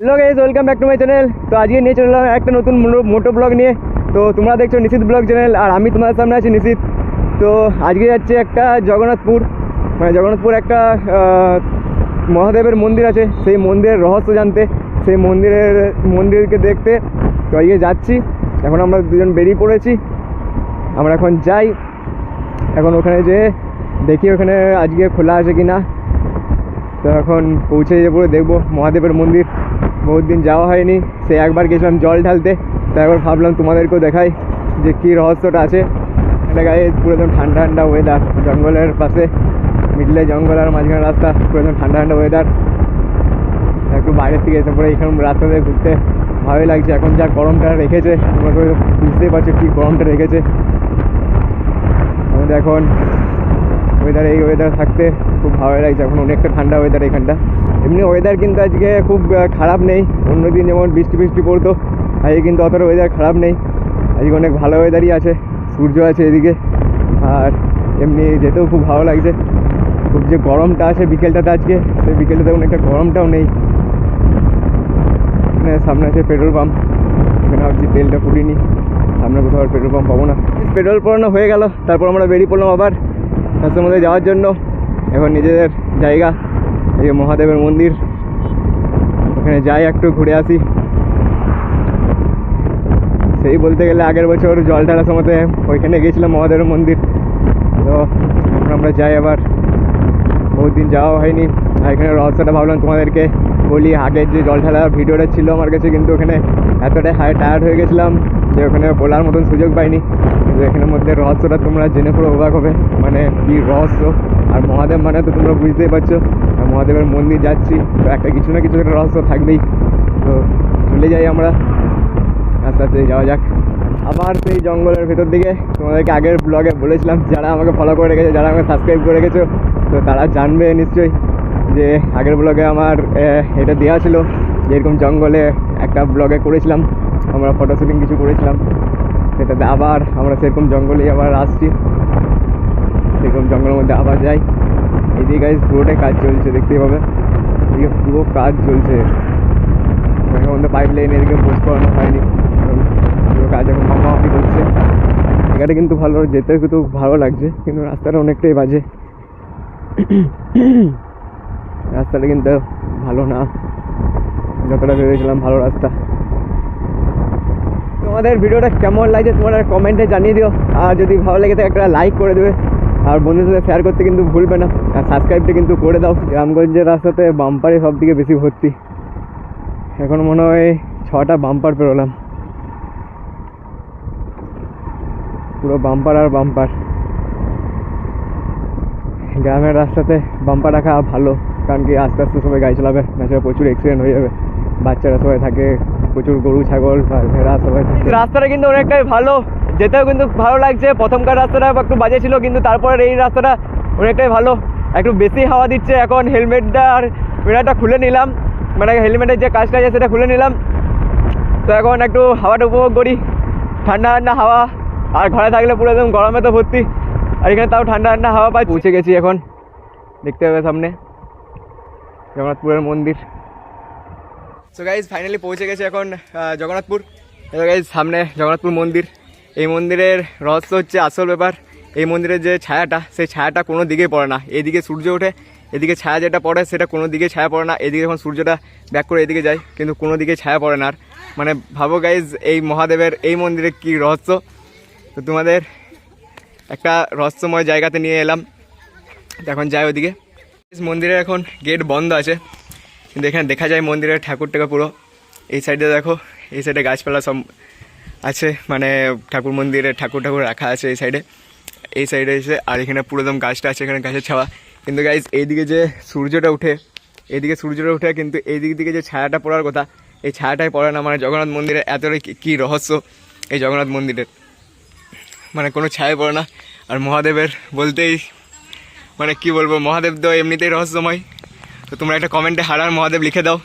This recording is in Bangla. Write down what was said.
Hello guys welcome back to my channel তো আজকে নিয়ে চলে এলাম একটা নতুন মোটো ব্লগ নিয়ে। তো তোমরা দেখছ নিশিত ব্লগ চ্যানেল আর আমি তোমাদের সামনে আছি নিশিত। তো আজকে যাচ্ছে একটা জগন্নাথপুর। মানে জগন্নাথপুর একটা মহাদেবের মন্দির আছে। সেই মন্দিরের রহস্য জানতে, সেই মন্দিরের, মন্দিরকে দেখতে। তো আজকে যাচ্ছি। এখন আমরা দুজন বেরিয়ে পড়েছি। আমরা এখন যাই। এখন ওখানে যে দেখি ওখানে আজকে খোলা আছে কি না তো এখন পৌঁছে যে যাব, দেখব মহাদেবের মন্দির। বহুত দিন যাওয়া হয়নি, সে একবার গেছিলাম জল ঢালতে, তো একবার ভাবলাম তোমাদেরকেও দেখাই যে কী রহস্যটা আছে। এটা গায়ে পুরো একদম ঠান্ডা ঠান্ডা ওয়েদার জঙ্গলের পাশে, মিডলে জঙ্গল আর মাঝখানে রাস্তা, পুরো একদম ঠান্ডা ঠান্ডা ওয়েদার একটু বাইরের থেকে এসে পরে এখানে রাস্তাতে ঘুরতে, ভালোই লাগছে। এখন যা গরমটা রেখেছে তোমরা তো বুঝতেই পারছ কী গরমটা রেখেছে। আমাদের এখন ওয়েদার এই ওয়েদার থাকতে খুব ভালো লাগছে। এখন অনেকটা ঠান্ডা ওয়েদার এখানটা। এমনি ওয়েদার কিন্তু আজকে খুব খারাপ নেই। অন্যদিন যেমন বৃষ্টি বৃষ্টি পড়তো, আজকে কিন্তু অতটা ওয়েদার খারাপ নেই। আজকে অনেক ভালো ওয়েদারই আছে, সূর্য আছে এদিকে। আর এমনি যেতেও খুব ভালো লাগছে। খুব যে গরমটা আছে বিকেলটাতে আজকে, সেই বিকেলটাতে অনেকটা গরমটাও নেই। সামনে আছে পেট্রোল পাম্প এখানে ভাবছি তেলটা পুরিনি সামনে কোথাও আর পেট্রোল পাম্প পাবো না। পেট্রোল পড়ানো হয়ে গেল, তারপর আমরা বেরিয়ে পড়লাম আবার। রাস্তার মধ্যে যাওয়ার জন্য। এখন নিজেদের জায়গা। এই মহাদেবের মন্দির। ওখানে যাই, একটু ঘুরে আসি। সেই বলতে গেলে আগের বছর জল ঢালার সময়তে ওইখানে গেছিলাম মহাদেবের মন্দির। তো আমরা যাই আবার। বহুত দিন যাওয়া হয়নি। আর এখানে রহস্যটা ভাবলাম তোমাদেরকে। বলি আগের যে জল ঢালার ভিডিওটা ছিল আমার কাছে কিন্তু ওখানে এতটাই হাই টায়ার্ড হয়ে গেছিলাম যে ওখানে বলার মতন সুযোগ পাইনি। কিন্তু এখানের মধ্যে রহস্যটা তোমরা জেনে পুরো অবাক হবে। মানে কি রহস্য? আর মহাদেব মানে তো তোমরা বুঝতেই পারছ। মহাদেবের মন্দির যাচ্ছি, তো একটা কিছু না কিছু একটা রহস্য থাকবেই। তো চলে যাই আমরা। আস্তে আস্তে যাওয়া যাক। আবার সেই জঙ্গলের ভেতর দিকে তোমাদেরকে আগের ব্লগে বলেছিলাম, যারা আমাকে ফলো করে রেখেছে, যারা আমাকে সাবস্ক্রাইব করে রেখেছো, তো তারা জানবে নিশ্চয়ই। যে আগের ব্লগে আমার এটা দেওয়া ছিল যে এরকম জঙ্গলে একটা ব্লগে করেছিলাম। আমরা ফটো শুটিং কিছু করেছিলাম। সেটাতে আবার আমরা সেরকম জঙ্গলেই আবার আসছি। সেরকম জঙ্গলের মধ্যে আবার যাই। এদিকে গাইজ পুরোটাই কাজ চলছে, দেখতেই পাবে। এদিকে পুরো কাজ চলছে। মধ্যে পাইপ লাইন এদিকে পোস্ট করানো হয়নি। পুরো কাজ এখন মাপামাপি করছে। এখানে কিন্তু ভালো, যেতে কিন্তু ভালো লাগছে। কিন্তু রাস্তাটা অনেকটাই বাজে। রাস্তাটা কিন্তু ভালো না। যতটা ভেবেছিলাম ভালো রাস্তা। তোমাদের ভিডিওটা কেমন লাগছে তোমরা কমেন্টে জানিয়ে দিও। আর যদি ভালো লাগে তো একটা লাইক করে দেবে। আর বন্ধুদের সাথে শেয়ার করতে কিন্তু ভুলবে না। আর সাবস্ক্রাইবটা কিন্তু করে দাও। গ্রামগঞ্জের রাস্তাতে বাম্পারে সব দিকে বেশি ভর্তি। এখন মনে হয় ছটা বাম্পার পেরোলাম। পুরো বাম্পার আর বাম্পার। গ্রামের রাস্তাতে বাম্পার রাখা ভালো। কারণ কি আস্তে আস্তে সবাই গাড়ি চালাবে নাছাড়া প্রচুর অ্যাক্সিডেন্ট হয়ে যাবে। বাচ্চারা সবাই থাকে প্রচুর গরু ছাগল ভেড়া সবাই থাকে। রাস্তাটা কিন্তু অনেকটাই ভালো যেতেও কিন্তু ভালো লাগছে। প্রথমকার রাস্তাটা একটু বাজে ছিল কিন্তু তারপরে এই রাস্তাটা অনেকটাই ভালো। একটু বেশি হাওয়া দিচ্ছে এখন হেলমেটটা আর মিরারটা খুলে নিলাম। মানে হেলমেটের যে কাজটা আছে সেটা খুলে নিলাম। তো এখন একটু হাওয়াটা উপভোগ করি। ঠান্ডা ঠান্ডা হাওয়া আর ঘরে থাকলে পুরো একদম গরমে তো ভর্তি। আর এখানে তাও ঠান্ডা ঠান্ডা হাওয়া পাই পৌঁছে গেছি এখন। দেখতে হবে সামনে। জগন্নাথপুরের মন্দির। সো গাইজ ফাইনালি পৌঁছে গেছে এখন জগন্নাথপুর। গাইজ সামনে জগন্নাথপুর মন্দির। এই মন্দিরের রহস্য হচ্ছে আসল ব্যাপার। এই মন্দিরের যে ছায়াটা, সেই ছায়াটা কোনো দিকেই পড়ে না। এদিকে সূর্য ওঠে, এদিকে ছায়া যেটা পড়ে, সেটা কোনো দিকে ছায়া পড়ে না। এদিকে যখন সূর্যটা ব্যাক করে এদিকে যায়, কিন্তু কোনো দিকে ছায়া পড়ে না আর। মানে ভাবো গাইজ এই মহাদেবের এই মন্দিরে কি রহস্য? তো তোমাদের একটা রহস্যময় জায়গাতে নিয়ে এলাম। এখন যাই ওদিকে। মন্দিরের এখন গেট বন্ধ আছে। কিন্তু এখানে দেখা যায় মন্দিরের ঠাকুরটাকে পুরো। এই সাইডে দেখো, এই সাইডে গাছপালা সব আছে। মানে ঠাকুর মন্দিরে ঠাকুর ঠাকুর রাখা আছে এই সাইডে এই সাইডে এসে, আর এখানে পুরো একদম গাছটা আছে, এখানে গাছের ছাওয়া। কিন্তু গাইজ এইদিকে যে সূর্যটা উঠে, এইদিকে সূর্যটা উঠে, কিন্তু এই দিক দিকে যে ছায়াটা পড়ার কথা, এই ছায়াটাই পড়ে না। মানে জগন্নাথ মন্দিরে এতটাই কি রহস্য এই জগন্নাথ মন্দিরের। মানে কোনো ছায়া পড়ে না। আর মহাদেবের বলতেই মানে কি বলব, মহাদেব তো এমনিতেই রহস্যময়। তো তোমরা একটা কমেন্টে হারার মহাদেব লিখে দাও।